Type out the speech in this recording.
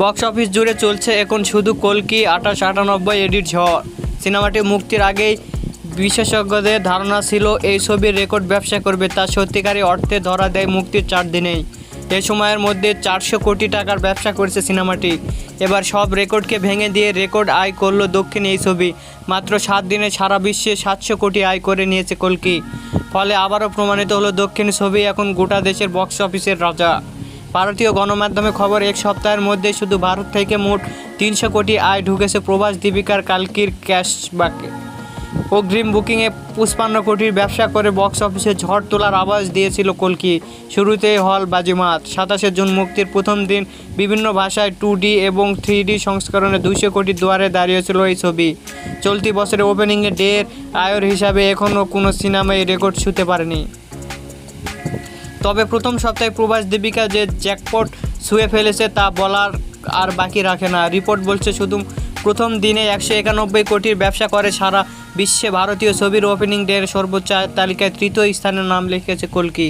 Box office জুড়ে চলছে এখন শুধু কলকি, আঠাশ আটানব্বই এডিট ঝড়। সিনেমাটি মুক্তির আগেই বিশেষজ্ঞদের ধারণা ছিল, এই ছবির রেকর্ড ব্যবসা করবে। তা সত্যিকারী অর্থে ধরা দেয় মুক্তির চার দিনেই। এই সময়ের মধ্যে চারশো কোটি টাকার ব্যবসা করেছে সিনেমাটি। এবার সব রেকর্ডকে ভেঙে দিয়ে রেকর্ড আয় করল দক্ষিণ এই ছবি। মাত্র সাত দিনে সারা বিশ্বে সাতশো কোটি আয় করে নিয়েছে কলকি। ফলে আবারও প্রমাণিত হলো দক্ষিণ ছবি এখন গোটা দেশের বক্স অফিসের রাজা। ভারতীয় গণমাধ্যমে খবর, এক সপ্তাহের মধ্যে শুধু ভারত থেকে মোট তিনশো কোটি আয় ঢুকেছে প্রবাস দীপিকার কালকির ক্যাশব্যাকে। অগ্রিম বুকিংয়ে পুষ্পান্ন কোটির ব্যবসা করে বক্স অফিসে ঝড় তোলার আওয়াজ দিয়েছিল কলকি। শুরুতেই হল বাজিমাত। সাতাশে জুন মুক্তির প্রথম দিন বিভিন্ন ভাষায় টু ডি এবং থ্রি ডি সংস্করণে দুইশো কোটি দুয়ারে দাঁড়িয়েছিল এই ছবি। চলতি বছরে ওপেনিংয়ে ডের আয়ের হিসাবে এখনও কোনো সিনেমায় রেকর্ড ছুঁতে পারেনি। তবে প্রথম সপ্তাহে প্রবাস দীপিকা যে জ্যাকপট ছুঁয়ে ফেলেছে তা বলার আর বাকি রাখে না। রিপোর্ট বলছে, শুধু প্রথম দিনে একশো একানব্বই কোটির ব্যবসা করে সারা বিশ্বে ভারতীয় ছবির ওপেনিং ডের সর্বোচ্চ তালিকায় তৃতীয় স্থানে নাম লিখেছে কলকি।